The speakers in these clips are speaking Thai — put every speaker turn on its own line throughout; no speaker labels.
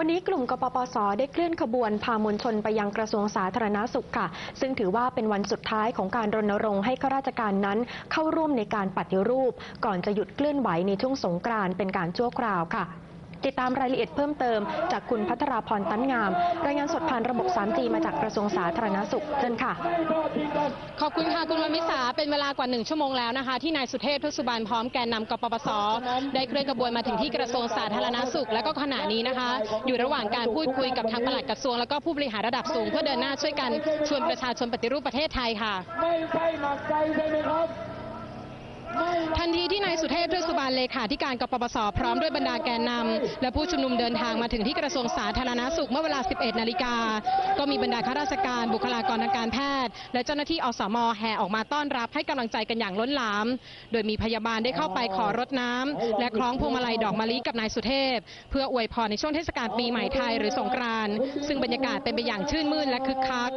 วันนี้กลุ่มกปปส ได้เคลื่อนขบวนพามวลชนไปยังกระทรวงสาธารณาสุขค่ะ ซึ่งถือว่าเป็นวันสุดท้ายของการรณรงค์ให้ข้าราชการนั้น เข้าร่วมในการปฏิรูป ก่อนจะหยุดเคลื่อนไหวในช่วงสงกรานต์เป็นการชั่วคราวค่ะ ติดตามรายละเอียดเพิ่มเติมจากคุณพัทราพรตั้นงาม รายงานสดผ่านระบบ 3G มาจากกระทรวงสาธารณาสุขเชิญค่ะ
ขอบคุณค่ะ คุณวันวิสาเป็นเวลากว่าหนึ่งชั่วโมงแล้วนะคะ ที่นายสุเทพทุกสุบานพร้อมแกนนำกปปส ได้เคลื่อนกระบวนมาถึงที่กระทรวงสาธารณสุข และก็ขณะนี้นะคะ อยู่ระหว่างการพูดคุยกับทางปลัดกระทรวง แล้วก็ผู้บริหารระดับสูงเพื่อเดินหน้าช่วยกันชวนประชาชนปฏิรูปประเทศไทยค่ะ
ไม่ใช่หนักใจใช่ไหมครับไม่
ทันทีที่นายสุเทพเทือ กานเลขาธิการกปปสพร้อมด้วยบรรดาแกนนำและผู้ชุมนุมเดินทางมาถึงที่กระทรวงสาธารณสุขเมื่อเวลา 11 นาฬิกา ก็มีบรรดาข้าราชการบุคลากรทางการแพทย์ และเจ้าหน้าที่อสมแห่ออกมาต้อนรับให้กำลังใจกันอย่างล้นหลาม โดยมีพยาบาลได้เข้าไปขอรดน้ำและคล้องพวงมาลัยดอกมะลิกับนายสุเทพ เพื่ออวยพรในช่วงเทศกาลปีใหม่ไทยหรือสงกรานต์ซึ่งบรรยากาศเป็นไปอย่างชื่นมื่นและคึกคัก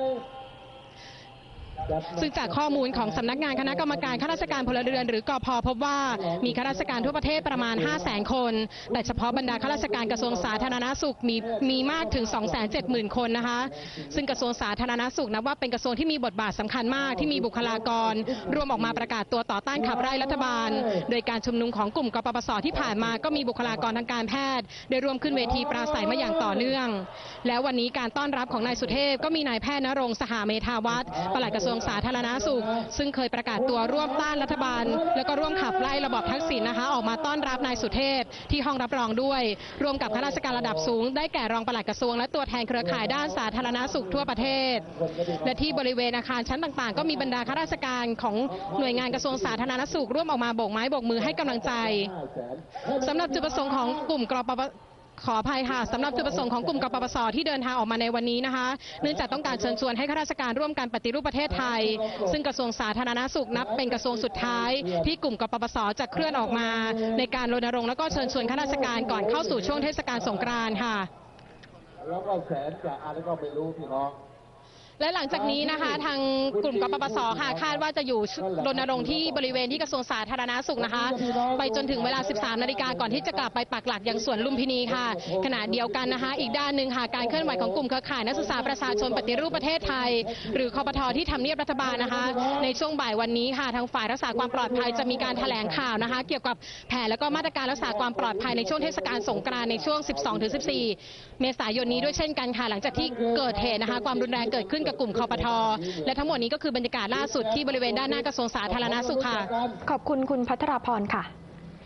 ซึ่งจากข้อมูลของสำนักงานคณะกรรมการข้าราชการพลเรือนหรือกอพพบว่ามีข้าราชการทั่วประเทศประมาณ 5 0 0 0 0 0คน แต่เฉพาะบรรดาข้าราชการกระทรวงสาธารณสุขมีมีมากถึง 270,000 คนนะคะ ซึ่งกระทรวงสาธารณสุขนับว่าเป็นกระทรวงที่มีบทบาทสำคัญมากที่มีบุคลากรรวมออกมาประกาศตัวต่อต้านขับไล่รัฐบาล โดยการชุมนุมของกลุ่มกปปสที่ผ่านมาก็มีบุคลากรทางการแพทย์ ได้ร่วมขึ้นเวทีปราศัยมาอย่างต่อเนื่อง แล้ววันนี้การต้อนรับของนายสุเทพก็มีนายแพทย์นรงค์สหเมธาวัฒน์ปลัดกระทรวงสาธารณสุข ซึ่งเคยประกาศตัวร่วมต้านรัฐบาล แล้วก็ร่วมขับไล่ระบอบทักษิณนะคะ ออกมาต้อนรับนายสุเทพที่ห้องรับรองด้วยรวมกับข้าราชการระดับสูง ได้แก่รองปลัดกระทรวง และตัวแทนเครือข่ายด้านสาธารณสุขทั่วประเทศ และที่บริเวณอาคารชั้นต่างๆ ก็มีบรรดาข้าราชการของหน่วยงานกระทรวงสาธารณสุขร่วมออกมาโบกไม้โบกมือให้กำลังใจสำหรับจุดประสงค์ของกลุ่มกรปป ขออภัยค่ะสำหรับจุดประสงค์ของกลุ่มกปปสที่เดินทางออกมาในวันนี้นะคะ เนื่องจากต้องการเชิญชวนให้ข้าราชการร่วมกันปฏิรูปประเทศไทย ซึ่งกระทรวงสาธารณสุขนับเป็นกระทรวงสุดท้าย ที่กลุ่มกปปสจะเคลื่อนออกมา ในการรณรงค์แล้วก็เชิญชวนข้าราชการก่อนเข้าสู่ช่วงเทศกาลสงกรานต์ค่ะ
แล้วก็แสนจะอะไรก็ไม่รู้พี่น้อง
และหลังจากนี้นะคะทางกลุ่มกปปสค่ะคาดว่าจะอยู่รณรงค์ที่บริเวณที่กระทรวงสาธารณสุขนะคะ ไปจนถึงเวลา 13 นาฬิกาก่อนที่จะกลับไปปักหลักยังสวนลุมพินีค่ะ ขณะเดียวกันนะคะ อีกด้านหนึ่งค่ะการเคลื่อนไหวของกลุ่มเครือข่ายนักศึกษาประชาชนปฏิรูปประเทศไทย หรือคอปทที่ทำเนียบรัฐบาลนะคะ ในช่วงบ่ายวันนี้ค่ะทางฝ่ายรักษาความปลอดภัยจะมีการแถลงข่าวนะคะ เกี่ยวกับแผนและก็มาตรการรักษาความปลอดภัยในช่วงเทศกาลสงกรานต์ในช่วง 12-14 เมษายนนี้ด้วยเช่นกันค่ะ หลังจากที่เกิดเหตุนะคะ ความรุนแรงเกิดขึ้นกับกลุ่มคอปทและทั้งหมดนี้ก็คือบรรยากาศล่าสุดที่บริเวณด้านหน้ากระทรวงสาธารณสุขค่ะ
ขอบคุณคุณพัทรพรค่ะ